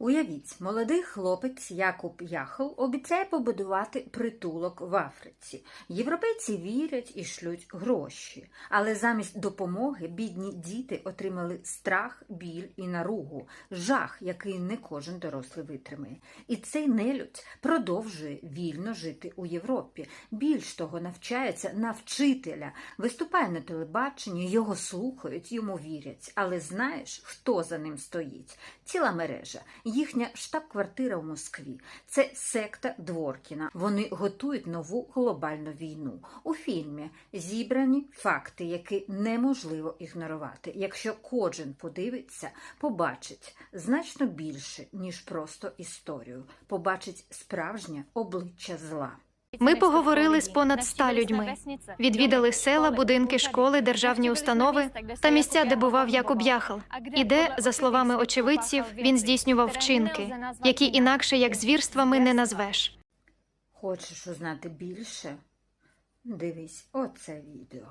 Уявіть, молодий хлопець Якуб Яхл обіцяє побудувати притулок в Африці. Європейці вірять і шлють гроші, але замість допомоги бідні діти отримали страх, біль і наругу, жах, який не кожен дорослий витримає. І цей нелюдь продовжує вільно жити у Європі. Більш того, навчається на вчителя, виступає на телебаченні, його слухають, йому вірять. Але знаєш, хто за ним стоїть? Ціла мережа. Їхня штаб-квартира в Москві. Це секта Дворкіна. Вони готують нову глобальну війну. У фільмі зібрані факти, які неможливо ігнорувати. Якщо кожен подивиться, побачить значно більше, ніж просто історію. Побачить справжнє обличчя зла. Ми поговорили з понад ста людьми. Відвідали села, будинки, школи, державні установи та місця, де бував Якуб Яхал, і де, за словами очевидців, він здійснював вчинки, які інакше як звірствами не назвеш. Хочеш узнати більше? Дивись оце відео.